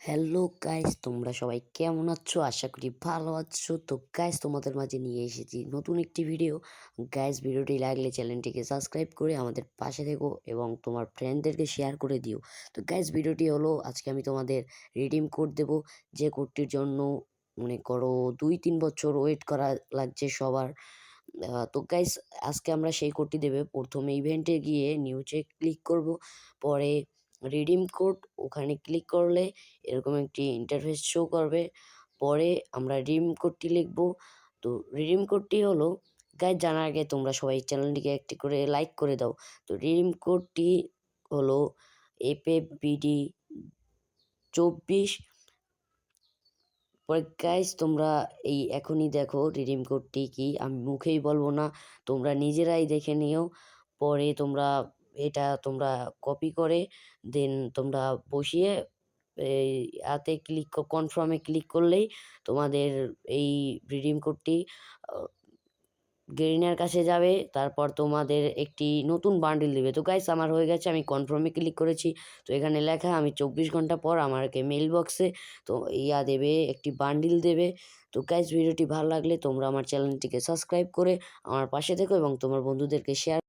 Hello guys তোমরা সবাই কেমন আছো? আশা করি ভালো আছো। তো গাইস তোমাদের মাঝে নিয়ে এসেছি নতুন একটি ভিডিও গাইস ভিডিওটি লাগলে চ্যানেলটিকে সাবস্ক্রাইব করে আমাদের পাশে থেকো এবং তোমার ফ্রেন্ডদেরকে শেয়ার করে দিও। তো গাইস ভিডিওটি হলো, আজকে আমি তোমাদের রিডিম কোড দেব। যে কোডটির জন্য মনে করো দুই তিন বছর ওয়েট করা লাগছে সবার। তো গাইস আজকে আমরা সেই কোডটি দেবে। প্রথমে ইভেন্টে গিয়ে নিউজে ক্লিক করব। পরে রিডিম কোড ওখানে ক্লিক করলে এরকম একটি ইন্টারফেস শো করবে। পরে আমরা রিডিম কোডটি লিখব। তো রিডিম কোডটি হলো গাইজ জানার আগে তোমরা সবাই চ্যানেলটিকে একটি করে লাইক করে দাও। তো রিডিম কোডটি হলো বিডি চব্বিশ। পরে গাইজ তোমরা এই এখনই দেখো রিডিম কোডটি কি। আমি মুখেই বলব না, তোমরা নিজেরাই দেখে নিও। পরে তোমরা এটা তোমরা কপি করে দেন তোমরা বসিয়ে, এই হাতে ক্লিক কনফার্মে ক্লিক করলেই তোমাদের এই রিডিম কোডটি গেরিনার কাছে যাবে। তারপর তোমাদের একটি নতুন বান্ডিল দেবে। তো গাইস আমার হয়ে গেছে, আমি কনফার্মে ক্লিক করেছি। তো এখানে লেখা, আমি চব্বিশ ঘণ্টা পর আমাকে মেল বক্সে তো ইয়া দেবে, একটি বান্ডিল দেবে। তো গাইস ভিডিওটি ভালো লাগলে তোমরা আমার চ্যানেলটিকে সাবস্ক্রাইব করে আমার পাশে থেকো এবং তোমার বন্ধুদেরকে শেয়ার